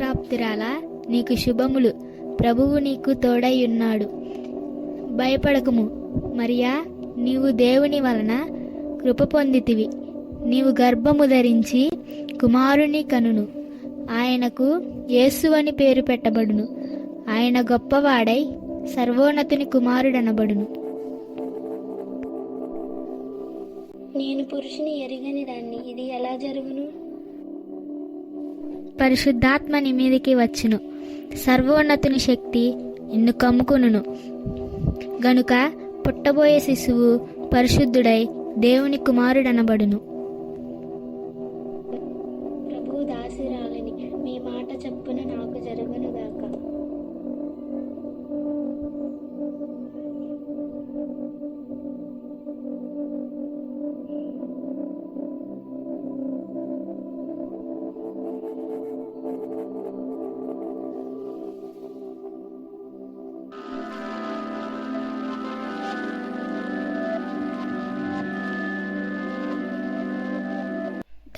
ప్రాప్తిరాలా? నీకు శుభములు. ప్రభువు నీకు తోడై ఉన్నాడు భయపడకము. మరియా నీవు దేవుని వలన కృప పొందితివి. నీవు గర్భము ధరించి కుమారుని కనును. ఆయనకు యేసు అని పేరు పెట్టబడును. ఆయన గొప్పవాడై సర్వోన్నతుని కుమారుడనబడును. నేను పురుషుని ఎరిగని దాన్ని ఇది ఎలా జరుగును? పరిశుద్ధాత్మ నీ మీదికి వచ్చును. సర్వోన్నతుని శక్తి నిన్ను కమ్ముకును గనుక పుట్టబోయే శిశువు పరిశుద్ధుడై దేవుని కుమారుడనబడును.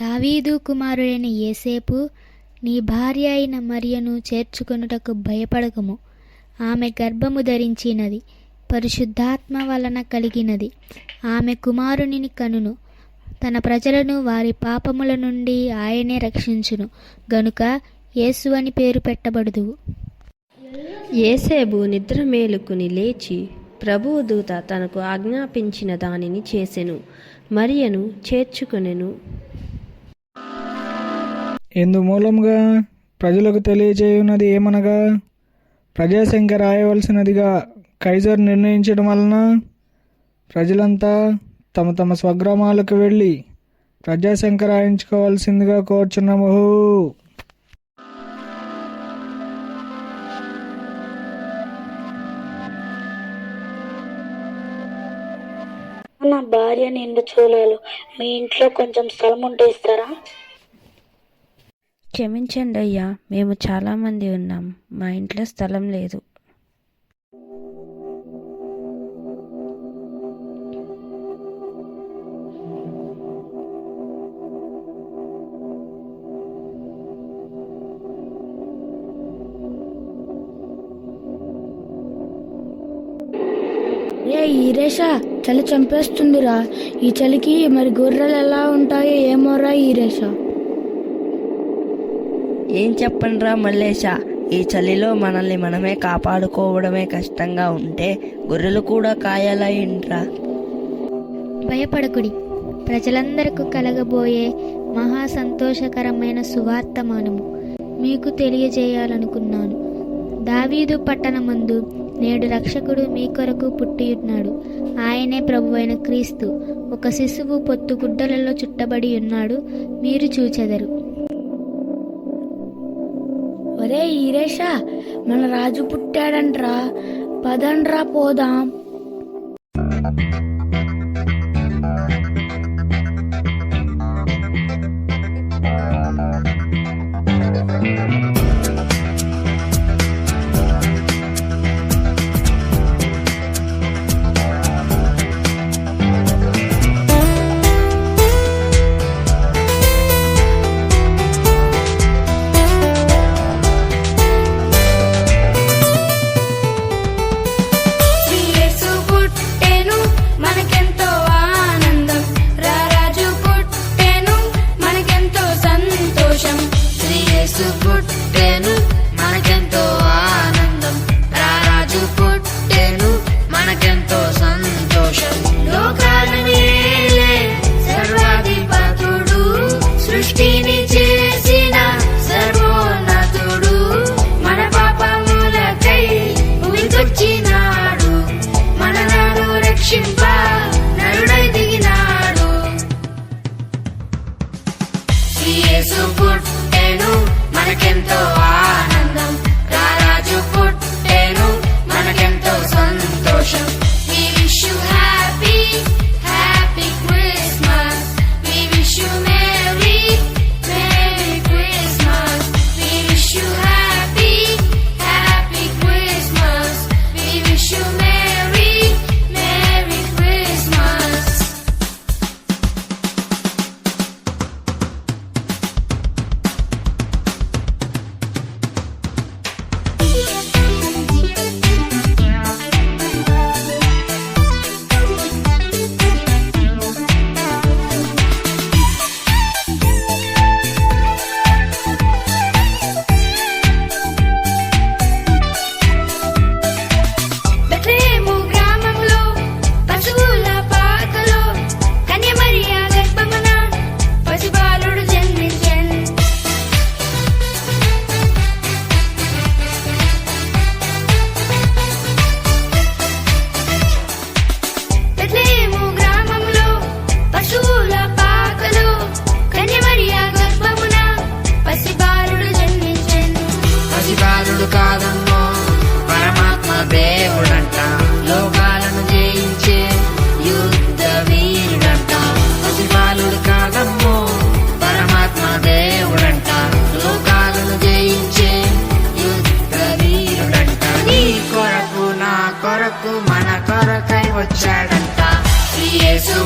దావీదు కుమారుడైన ఏసేపు నీ భార్య అయిన మరియను చేర్చుకొనుటకు భయపడకము. ఆమె గర్భము ధరించినది పరిశుద్ధాత్మ వలన కలిగినది. ఆమె కుమారునిని కనును. తన ప్రజలను వారి పాపముల నుండి ఆయనే రక్షించును. గనుక యేసు అని పేరు పెట్టబడదు ఏసేబు నిద్ర మేలుకుని లేచి ప్రభువు దూత తనకు ఆజ్ఞాపించిన దానిని చేసెను. మరియను చేర్చుకొనెను. ఎందు మూలంగా ప్రజలకు తెలియజేయున్నది ఏమనగా? ప్రజాసంఖ్య రాయవలసినదిగా కైజర్ నిర్ణయించడం వలన ప్రజలంతా తమ తమ స్వగ్రామాలకు వెళ్ళి ప్రజాసంఖ్య రాయించుకోవాల్సిందిగా కోరుచున్నాము. నా భార్య నిండు చూడాలి మీ ఇంట్లో కొంచెం స్థలం ఉంటే ఇస్తారా? క్షమించండి అయ్యా మేము చాలామంది ఉన్నాం. మా ఇంట్లో స్థలం లేదు. రే ఈరేషా చలి చంపేస్తుందిరా. ఈ చలికి మరి గొర్రెలు ఎలా ఉంటాయో ఏమోరా ఈరేషా ఏం చెప్పండిరా మల్లేశ? ఈ చలిలో మనల్ని మనమే కాపాడుకోవడమే కష్టంగా ఉంటే గొర్రెలు కూడా కాయాలా ఏంట్రా భయపడకుడి. ప్రజలందరకు కలగబోయే మహా సంతోషకరమైన సువార్త మనము. మీకు తెలియజేయాలనుకున్నాను. దావీదు పట్టణమందు నేడు రక్షకుడు మీ కొరకు పుట్టియున్నాడు. ఆయనే ప్రభువైన క్రీస్తు. ఒక శిశువు పొత్తు గుడ్డలలో చుట్టబడి ఉన్నాడు. మీరు చూచెదరు. ఈరేష మన రాజు పుట్టాడంట్రా. పదండ్రా పోదాం. యేసు పుట్టెను మనకెంతో ఆనందం. రారాజు పుట్టెను మనకెంతో సంతోషం. మీ విషు వచ్చాడంట. యేసు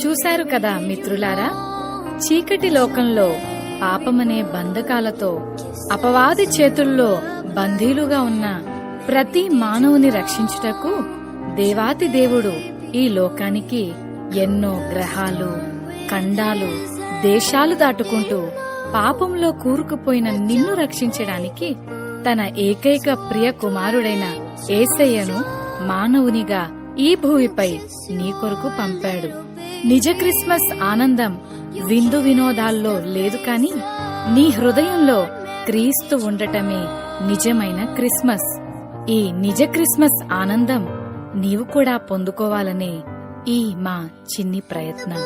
చూశారు కదా మిత్రులారా? చీకటి లోకంలో పాపమనే బంధకాలతో అపవాది చేతుల్లో బందీలుగా ఉన్న ప్రతి మానవుని రక్షించుటకు దేవాతి దేవుడు ఈ లోకానికి ఎన్నో గ్రహాలు ఖండాలు దేశాలు దాటుకుంటూ పాపంలో కూరుకుపోయిన నిన్ను రక్షించడానికి తన ఏకైక ప్రియ కుమారుడైన ఏసయ్యను మానవునిగా ఈ భూమిపై నీ కొరకు పంపాడు. నిజ క్రిస్మస్ ఆనందం విందు వినోదాల్లో లేదు కాని నీ హృదయంలో క్రీస్తు ఉండటమే నిజమైన క్రిస్మస్. ఈ నిజ క్రిస్మస్ ఆనందం నీవు కూడా పొందుకోవాలనే ఈ మా చిన్ని ప్రయత్నం.